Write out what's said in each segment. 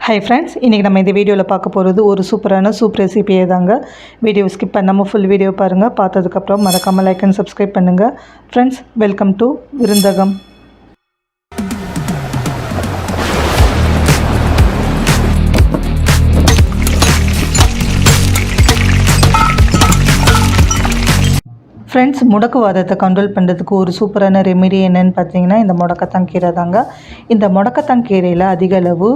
Hi friends இன்றைக்கி நம்ம இந்த வீடியோவில் பார்க்க போகிறது ஒரு சூப்பரான சூப் ரெசிபியே தாங்க. வீடியோ ஸ்கிப் பண்ணாமல் ஃபுல் வீடியோ பாருங்கள் பார்த்ததுக்கப்புறம் மறக்காமல் லைக் அண்ட் சப்ஸ்கிரைப் பண்ணுங்கள் friends welcome to Virundhagam. Friends முடக்குவாதத்தை control பண்ணுறதுக்கு ஒரு சூப்பரான ரெமிடி என்னன்னு பார்த்தீங்கன்னா இந்த முடக்கத்தாங்கீரை தாங்க. இந்த முடக்கத்தாங்கீரையில் அதிக அளவு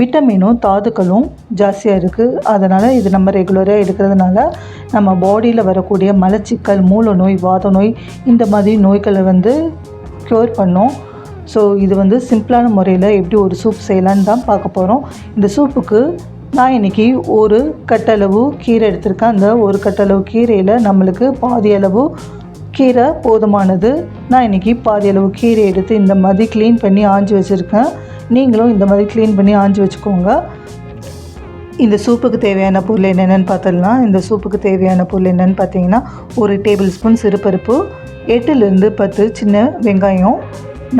விட்டமினும் தாதுக்களும் ஜாஸ்தியாக இருக்குது அதனால் இது நம்ம ரெகுலராக எடுக்கிறதுனால நம்ம பாடியில் வரக்கூடிய மலச்சிக்கல் மூல நோய் வாத நோய் இந்த மாதிரி நோய்களை வந்து க்யூர் பண்ணும். ஸோ இது வந்து சிம்பிளான முறையில் எப்படி ஒரு சூப் செய்யலான்னு தான் பார்க்க போகிறோம் இந்த சூப்புக்கு நான் இன்றைக்கி ஒரு கட்டளவு கீரை எடுத்திருக்கேன். அந்த ஒரு கட்டளவு கீரையில் நம்மளுக்கு பாதி அளவு கீரை போதுமானது. நான் இன்றைக்கி பாதி அளவு கீரை எடுத்து இந்த மாதிரி க்ளீன் பண்ணி ஆஞ்சி வச்சுருக்கேன். நீங்களும் இந்த மாதிரி க்ளீன் பண்ணி ஆஞ்சி வச்சுக்கோங்க. இந்த சூப்புக்கு தேவையான பொருள் என்னென்னு பார்த்தோம்னா இந்த சூப்புக்கு தேவையான பொருள் என்னென்னு பார்த்தீங்கன்னா ஒரு டேபிள் ஸ்பூன் சிறுபருப்பு எட்டுலேருந்து பத்து சின்ன வெங்காயம்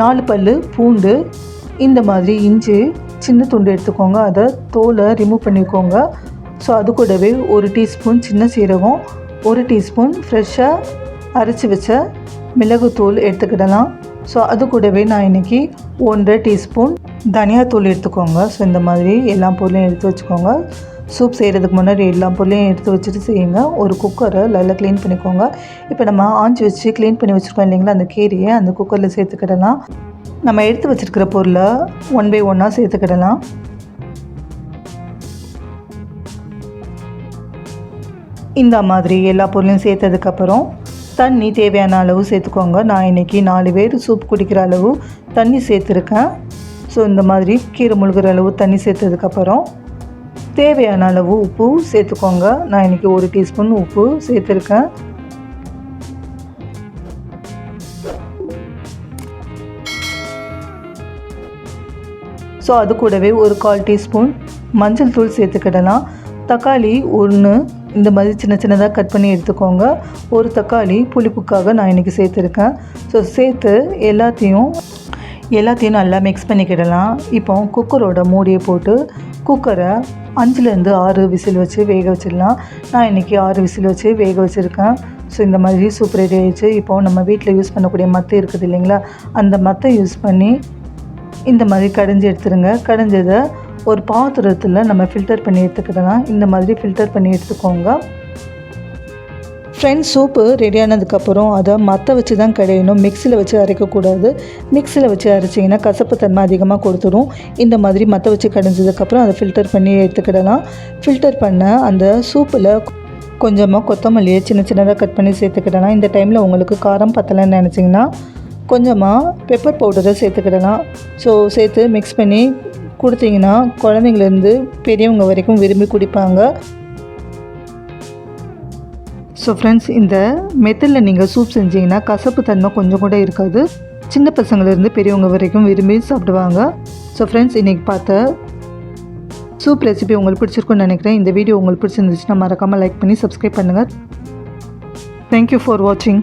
நாலு பல் பூண்டு இந்த மாதிரி இஞ்சி சின்ன துண்டு எடுத்துக்கோங்க. அதை தோலை ரிமூவ் பண்ணிக்கோங்க. ஸோ அது கூடவே ஒரு டீஸ்பூன் சின்ன சீரகம் ஒரு டீஸ்பூன் ஃப்ரெஷ்ஷாக அரைச்சி வச்ச மிளகுத்தூள் எடுத்துக்கிடலாம். ஸோ அது கூடவே நான் இன்றைக்கி ஒன்றரை டீஸ்பூன் தனியாத்தூள் எடுத்துக்கோங்க. ஸோ இந்த மாதிரி எல்லா பொருளையும் எடுத்து வச்சுக்கோங்க. சூப் செய்கிறதுக்கு முன்னாடி எல்லா பொருளையும் எடுத்து வச்சுட்டு செய்யுங்க. ஒரு குக்கரை நல்லா க்ளீன் பண்ணிக்கோங்க. இப்போ நம்ம ஆஞ்சி வச்சு க்ளீன் பண்ணி வச்சுருக்கோம் இல்லைங்களா? அந்த கீரையை அந்த குக்கரில் சேர்த்துக்கிடலாம். நம்ம எடுத்து வச்சுருக்கிற பொருளை ஒன் பை ஒன்னாக சேர்த்துக்கிடலாம். இந்த மாதிரி எல்லா பொருளையும் சேர்த்ததுக்கப்புறம் தண்ணி தேவையான அளவு சேர்த்துக்கோங்க. நான் இன்றைக்கி நாலு பேர் சூப் குடிக்கிற அளவு தண்ணி சேர்த்துருக்கேன். ஸோ இந்த மாதிரி கீரை முழுகிற அளவு தண்ணி சேர்த்ததுக்கப்புறம் தேவையான அளவு உப்பு சேர்த்துக்கோங்க. நான் இன்றைக்கி ஒரு டீஸ்பூன் உப்பு சேர்த்துருக்கேன். ஸோ அது கூடவே ஒரு கால் டீஸ்பூன் மஞ்சள் தூள் சேர்த்துக்கிடலாம். தக்காளி ஒன்று இந்த மாதிரி சின்ன சின்னதாக கட் பண்ணி எடுத்துக்கோங்க. ஒரு தக்காளி புளிப்புக்காக நான் இன்றைக்கி சேர்த்துருக்கேன். ஸோ சேர்த்து எல்லாத்தையும் எல்லாத்தையும் நல்லா மிக்ஸ் பண்ணிக்கிடலாம். இப்போ குக்கரோட மூடியை போட்டு குக்கரை அஞ்சுலேருந்து ஆறு விசில் வச்சு வேக வச்சிடலாம். நான் இன்றைக்கி ஆறு விசில் வச்சு வேக வச்சுருக்கேன். ஸோ இந்த மாதிரி சூப்பர் ரெடி ஆகிடுச்சு இப்போ நம்ம வீட்டில் யூஸ் பண்ணக்கூடிய மத்து இருக்குது இல்லைங்களா? அந்த மத்தை யூஸ் பண்ணி இந்த மாதிரி கடைஞ்சி எடுத்துருங்க. கடைஞ்சதை ஒரு பாத்திரத்தில் நம்ம ஃபில்டர் பண்ணி எடுத்துக்கிடலாம். இந்த மாதிரி ஃபில்டர் பண்ணி எடுத்துக்கோங்க. ஃப்ரெண்ட்ஸ் சூப்பு ரெடியானதுக்கப்புறம் அதை மற்ற வச்சு தான் கடையணும் மிக்சியில் வச்சு அரைக்கக்கூடாது. மிக்சியில் வச்சு அரைச்சிங்கன்னா கசப்பு தன்மை அதிகமாக கொடுத்துரும். இந்த மாதிரி மற்ற வச்சு கடைஞ்சதுக்கப்புறம் அதை ஃபில்டர் பண்ணி எடுத்துக்கிடலாம். ஃபில்டர் பண்ண அந்த சூப்பில் கொஞ்சமாக கொத்தமல்லியை சின்ன சின்னதாக கட் பண்ணி சேர்த்துக்கிடலாம். இந்த டைமில் உங்களுக்கு காரம் பத்தலைன்னு நினச்சிங்கன்னா கொஞ்சமாக பெப்பர் பவுடரை சேர்த்துக்கிடலாம். ஸோ சேர்த்து மிக்ஸ் பண்ணி கொடுத்தீங்கன்னா குழந்தைங்கலேருந்து பெரியவங்க வரைக்கும் விரும்பி குடிப்பாங்க. ஸோ ஃப்ரெண்ட்ஸ் இந்த மெத்தடில் நீங்கள் சூப் செஞ்சீங்கன்னா கசப்பு தன்மை கொஞ்சம் கூட இருக்காது. சின்ன பசங்கள்லேருந்து பெரியவங்க வரைக்கும் விரும்பி சாப்பிடுவாங்க. ஸோ ஃப்ரெண்ட்ஸ் இன்றைக்கி பார்த்த சூப் ரெசிபி உங்களுக்கு பிடிச்சிருக்குன்னு நினைக்கிறேன். இந்த வீடியோ உங்களுக்கு பிடிச்சிருந்துச்சுன்னா மறக்காமல் லைக் பண்ணி சப்ஸ்கிரைப் பண்ணுங்கள் தேங்க்யூ ஃபார் வாட்சிங்